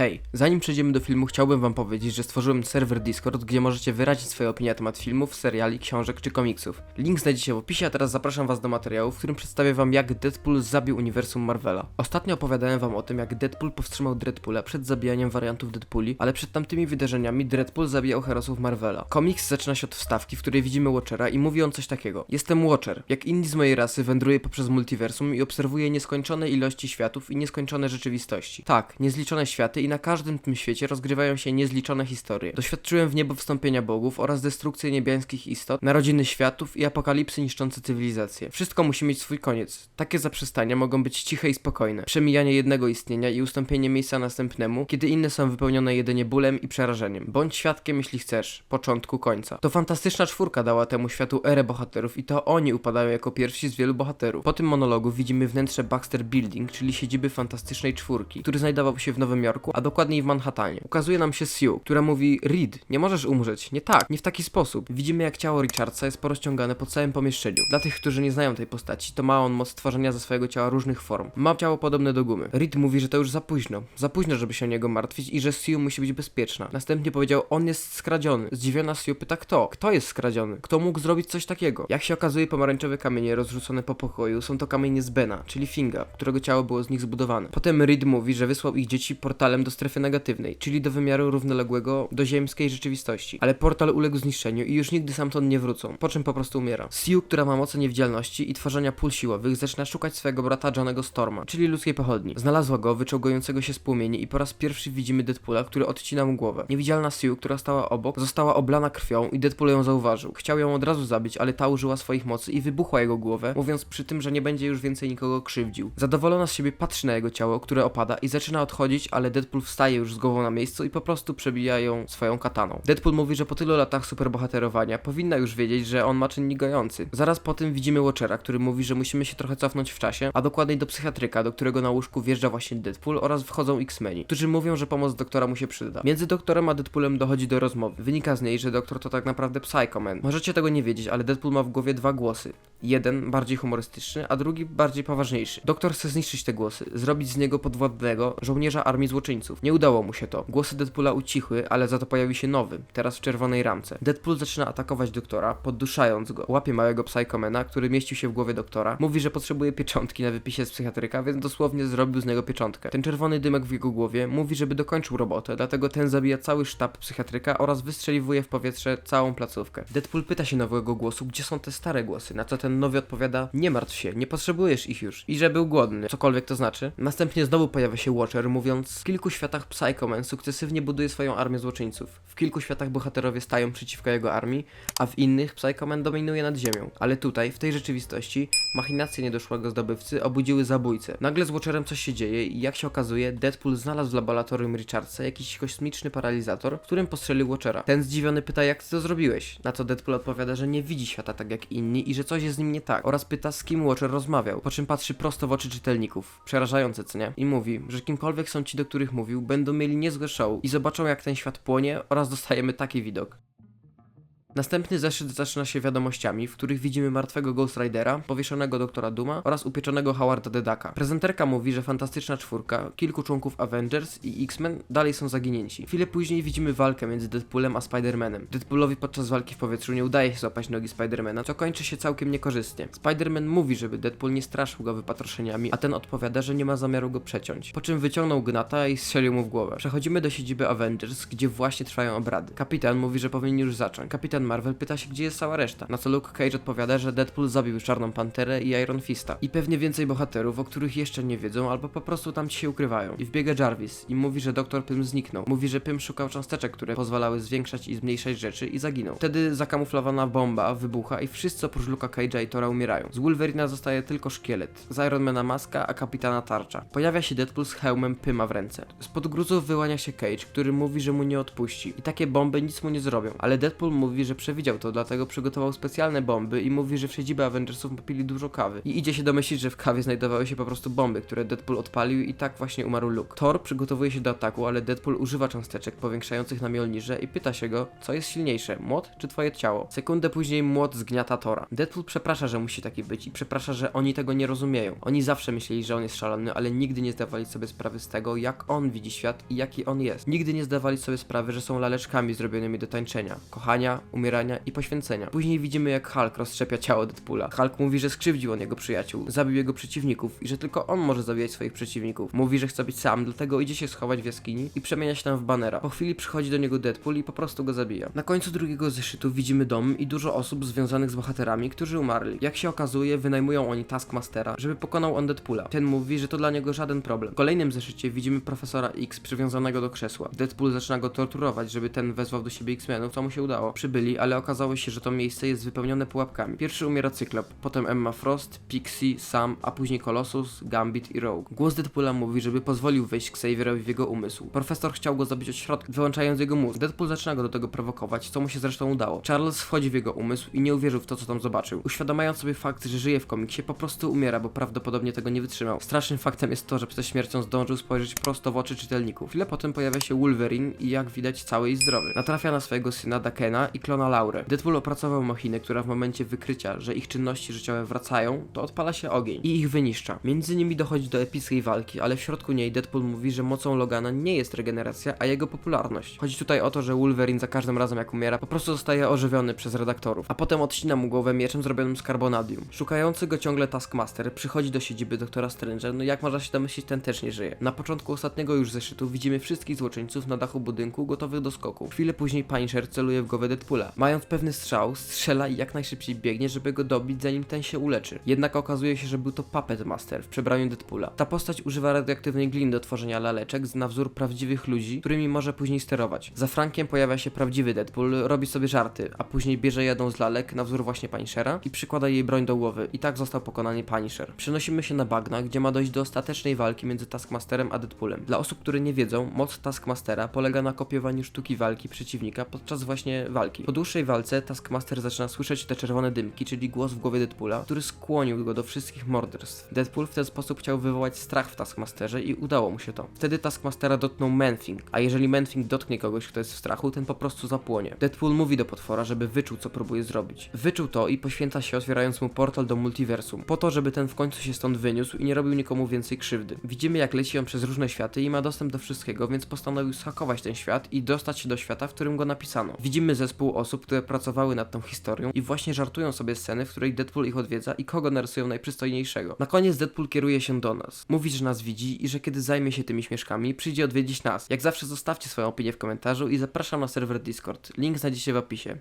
Hej, zanim przejdziemy do filmu, chciałbym wam powiedzieć, że stworzyłem serwer Discord, gdzie możecie wyrazić swoje opinie na temat filmów, seriali, książek czy komiksów. Link znajdziecie w opisie, a teraz zapraszam was do materiału, w którym przedstawię wam jak Deadpool zabił uniwersum Marvela. Ostatnio opowiadałem wam o tym, jak Deadpool powstrzymał Deadpoola przed zabijaniem wariantów Deadpooli, ale przed tamtymi wydarzeniami Deadpool zabijał herosów Marvela. Komiks zaczyna się od wstawki, w której widzimy Watchera i mówi on coś takiego. Jestem Watcher. Jak inni z mojej rasy wędruję poprzez multiversum i obserwuję nieskończone ilości światów i nieskończone rzeczywistości. Tak, niezliczone światy i na każdym tym świecie rozgrywają się niezliczone historie. Doświadczyłem w niebo wstąpienia bogów oraz destrukcji niebiańskich istot, narodziny światów i apokalipsy niszczące cywilizację. Wszystko musi mieć swój koniec. Takie zaprzestania mogą być ciche i spokojne. Przemijanie jednego istnienia i ustąpienie miejsca następnemu, kiedy inne są wypełnione jedynie bólem i przerażeniem. Bądź świadkiem, jeśli chcesz, początku końca. To fantastyczna czwórka dała temu światu erę bohaterów i to oni upadają jako pierwsi z wielu bohaterów. Po tym monologu widzimy wnętrze Baxter Building, czyli siedziby fantastycznej czwórki, który znajdował się w Nowym Jorku, dokładniej w Manhattanie. Ukazuje nam się Sue, która mówi: Reed, nie możesz umrzeć. Nie tak, nie w taki sposób. Widzimy, jak ciało Richardsa jest porozciągane po całym pomieszczeniu. Dla tych, którzy nie znają tej postaci, to ma on moc tworzenia ze swojego ciała różnych form. Ma ciało podobne do gumy. Reed mówi, że to już za późno. Za późno, żeby się o niego martwić i że Sue musi być bezpieczna. Następnie powiedział: On jest skradziony. Zdziwiona Sue pyta: Kto? Kto jest skradziony? Kto mógł zrobić coś takiego? Jak się okazuje, pomarańczowe kamienie rozrzucone po pokoju są to kamienie z Bena, czyli Finga, którego ciało było z nich zbudowane. Potem Reed mówi, że wysłał ich dzieci portalem do strefy negatywnej, czyli do wymiaru równoległego do ziemskiej rzeczywistości. Ale portal uległ zniszczeniu i już nigdy stamtąd nie wrócą, po czym po prostu umiera. Sue, która ma moce niewidzialności i tworzenia pól siłowych, zaczyna szukać swojego brata Johnego Storma, czyli ludzkiej pochodni. Znalazła go, wyczołgującego się z płomieni i po raz pierwszy widzimy Deadpoola, który odcina mu głowę. Niewidzialna Sue, która stała obok, została oblana krwią i Deadpool ją zauważył. Chciał ją od razu zabić, ale ta użyła swoich mocy i wybuchła jego głowę, mówiąc przy tym, że nie będzie już więcej nikogo krzywdził. Zadowolona z siebie patrzy na jego ciało, które opada i zaczyna odchodzić, ale Deadpool wstaje już z głową na miejscu i po prostu przebija ją swoją kataną. Deadpool mówi, że po tylu latach superbohaterowania powinna już wiedzieć, że on ma czynnik gojący. Zaraz po tym widzimy Watchera, który mówi, że musimy się trochę cofnąć w czasie, a dokładniej do psychiatryka, do którego na łóżku wjeżdża właśnie Deadpool oraz wchodzą X-Meni, którzy mówią, że pomoc doktora mu się przyda. Między doktorem a Deadpoolem dochodzi do rozmowy. Wynika z niej, że doktor to tak naprawdę Psycho Man. Możecie tego nie wiedzieć, ale Deadpool ma w głowie dwa głosy. Jeden bardziej humorystyczny, a drugi bardziej poważniejszy. Doktor chce zniszczyć te głosy, zrobić z niego podwładnego żołnierza armii złoczyńców. Nie udało mu się to. Głosy Deadpoola ucichły, ale za to pojawi się nowy, teraz w czerwonej ramce. Deadpool zaczyna atakować doktora, podduszając go. Łapie małego psychomana, który mieścił się w głowie doktora. Mówi, że potrzebuje pieczątki na wypisie z psychiatryka, więc dosłownie zrobił z niego pieczątkę. Ten czerwony dymek w jego głowie mówi, żeby dokończył robotę, dlatego ten zabija cały sztab psychiatryka oraz wystrzeliwuje w powietrze całą placówkę. Deadpool pyta się nowego głosu, gdzie są te stare głosy, na co ten nowy odpowiada, nie martw się, nie potrzebujesz ich już. I że był głodny, cokolwiek to znaczy. Następnie znowu pojawia się Watcher, mówiąc, w kilku światach Psycho Man sukcesywnie buduje swoją armię złoczyńców. W kilku światach bohaterowie stają przeciwko jego armii, a w innych Psycho Man dominuje nad ziemią. Ale tutaj, w tej rzeczywistości, machinacje niedoszłego zdobywcy obudziły zabójcę. Nagle z Watcherem coś się dzieje i jak się okazuje, Deadpool znalazł w laboratorium Richardsa jakiś kosmiczny paralizator, którym postrzelił Watchera. Ten zdziwiony pyta, jak ty to zrobiłeś? Na co Deadpool odpowiada, że nie widzi świata tak jak inni i że coś jest z nim nie tak. Oraz pyta, z kim Watcher rozmawiał, po czym patrzy prosto w oczy czytelników. Przerażające, co nie? I mówi, że kimkolwiek są ci, do których mówił, będą mieli niezłe show i zobaczą jak ten świat płonie oraz dostajemy taki widok. Następny zeszyt zaczyna się wiadomościami, w których widzimy martwego Ghost Ridera, powieszonego doktora Duma oraz upieczonego Howarda Dedaka. Prezenterka mówi, że fantastyczna czwórka, kilku członków Avengers i X-Men dalej są zaginięci. Chwilę później widzimy walkę między Deadpoolem a Spider-Manem. Deadpoolowi podczas walki w powietrzu nie udaje się złapać nogi Spider-Mana, co kończy się całkiem niekorzystnie. Spider-Man mówi, żeby Deadpool nie straszył go wypatroszeniami, a ten odpowiada, że nie ma zamiaru go przeciąć. Po czym wyciągnął gnata i strzelił mu w głowę. Przechodzimy do siedziby Avengers, gdzie właśnie trwają obrady. Kapitan mówi, że powinni już zacząć. Kapitan Marvel pyta się, gdzie jest cała reszta. Na co Luke Cage odpowiada, że Deadpool zabił Czarną Panterę i Iron Fista. I pewnie więcej bohaterów, o których jeszcze nie wiedzą, albo po prostu tam ci się ukrywają. I wbiega Jarvis i mówi, że doktor Pym zniknął. Mówi, że Pym szukał cząsteczek, które pozwalały zwiększać i zmniejszać rzeczy i zaginął. Wtedy zakamuflowana bomba wybucha i wszyscy oprócz Luka Cage'a i Tora umierają. Z Wolverina zostaje tylko szkielet, z Ironmana maska, a kapitana tarcza. Pojawia się Deadpool z hełmem Pyma w ręce. Spod gruzów wyłania się Cage, który mówi, że mu nie odpuści. I takie bomby nic mu nie zrobią. Ale Deadpool mówi, że że przewidział to, dlatego przygotował specjalne bomby i mówi, że w siedzibie Avengersów popili dużo kawy. I idzie się domyślić, że w kawie znajdowały się po prostu bomby, które Deadpool odpalił i tak właśnie umarł Luke. Thor przygotowuje się do ataku, ale Deadpool używa cząsteczek powiększających na Mjolnirze i pyta się go, co jest silniejsze, młot czy twoje ciało? Sekundę później młot zgniata Tora. Deadpool przeprasza, że musi taki być i przeprasza, że oni tego nie rozumieją. Oni zawsze myśleli, że on jest szalony, ale nigdy nie zdawali sobie sprawy z tego, jak on widzi świat i jaki on jest. Nigdy nie zdawali sobie sprawy, że są laleczkami zrobionymi do tańczenia, kochania, i poświęcenia. Później widzimy, jak Hulk rozszczepia ciało Deadpoola. Hulk mówi, że skrzywdził on jego przyjaciół, zabił jego przeciwników i że tylko on może zabijać swoich przeciwników. Mówi, że chce być sam, dlatego idzie się schować w jaskini i przemienia się tam w Bannera. Po chwili przychodzi do niego Deadpool i po prostu go zabija. Na końcu drugiego zeszytu widzimy dom i dużo osób związanych z bohaterami, którzy umarli. Jak się okazuje, wynajmują oni Taskmastera, żeby pokonał on Deadpoola. Ten mówi, że to dla niego żaden problem. W kolejnym zeszycie widzimy profesora X przywiązanego do krzesła. Deadpool zaczyna go torturować, żeby ten wezwał do siebie X-Menów, co mu się udało. Przybyli, ale okazało się, że to miejsce jest wypełnione pułapkami. Pierwszy umiera Cyklop, potem Emma Frost, Pixie, Sam, a później Colossus, Gambit i Rogue. Głos Deadpoola mówi, żeby pozwolił wejść Xavierowi w jego umysł. Profesor chciał go zabić od środka, wyłączając jego mózg. Deadpool zaczyna go do tego prowokować, co mu się zresztą udało. Charles wchodzi w jego umysł i nie uwierzył w to, co tam zobaczył. Uświadamiając sobie fakt, że żyje w komiksie, po prostu umiera, bo prawdopodobnie tego nie wytrzymał. Strasznym faktem jest to, że przed śmiercią zdążył spojrzeć prosto w oczy czytelników. Chwilę potem pojawia się Wolverine i jak widać cały i zdrowy. Natrafia na swojego syna Dakena i klona Laurę. Deadpool opracował machinę, która w momencie wykrycia, że ich czynności życiowe wracają, to odpala się ogień i ich wyniszcza. Między nimi dochodzi do epickiej walki, ale w środku niej Deadpool mówi, że mocą Logana nie jest regeneracja, a jego popularność. Chodzi tutaj o to, że Wolverine za każdym razem jak umiera, po prostu zostaje ożywiony przez redaktorów, a potem odcina mu głowę mieczem zrobionym z carbonadium. Szukający go ciągle Taskmaster przychodzi do siedziby doktora Strange'a, no jak można się domyślić, ten też nie żyje. Na początku ostatniego już zeszytu widzimy wszystkich złoczyńców na dachu budynku gotowych do skoku. Chwilę później Punisher celuje w głowę Deadpoola. Mając pewny strzał, strzela i jak najszybciej biegnie, żeby go dobić zanim ten się uleczy. Jednak okazuje się, że był to Puppet Master w przebraniu Deadpoola. Ta postać używa radioaktywnej gliny do tworzenia laleczek na wzór prawdziwych ludzi, którymi może później sterować. Za Frankiem pojawia się prawdziwy Deadpool, robi sobie żarty, a później bierze jedną z lalek na wzór właśnie Punishera i przykłada jej broń do głowy. I tak został pokonany Punisher. Przenosimy się na bagna, gdzie ma dojść do ostatecznej walki między Taskmasterem a Deadpoolem. Dla osób, które nie wiedzą, moc Taskmastera polega na kopiowaniu sztuki walki przeciwnika podczas właśnie walki. Dłuższej walce Taskmaster zaczyna słyszeć te czerwone dymki, czyli głos w głowie Deadpoola, który skłonił go do wszystkich morderstw. Deadpool w ten sposób chciał wywołać strach w Taskmasterze i udało mu się to. Wtedy Taskmastera dotknął Manthing, a jeżeli Manthing dotknie kogoś, kto jest w strachu, ten po prostu zapłonie. Deadpool mówi do potwora, żeby wyczuł, co próbuje zrobić. Wyczuł to i poświęca się otwierając mu portal do multiversum, po to, żeby ten w końcu się stąd wyniósł i nie robił nikomu więcej krzywdy. Widzimy, jak leci on przez różne światy i ma dostęp do wszystkiego, więc postanowił schakować ten świat i dostać się do świata, w którym go napisano. Widzimy zespół osób, które pracowały nad tą historią i właśnie żartują sobie sceny, w której Deadpool ich odwiedza i kogo narysują najprzystojniejszego. Na koniec Deadpool kieruje się do nas. Mówi, że nas widzi i że kiedy zajmie się tymi śmieszkami, przyjdzie odwiedzić nas. Jak zawsze zostawcie swoją opinię w komentarzu i zapraszam na serwer Discord. Link znajdziecie w opisie.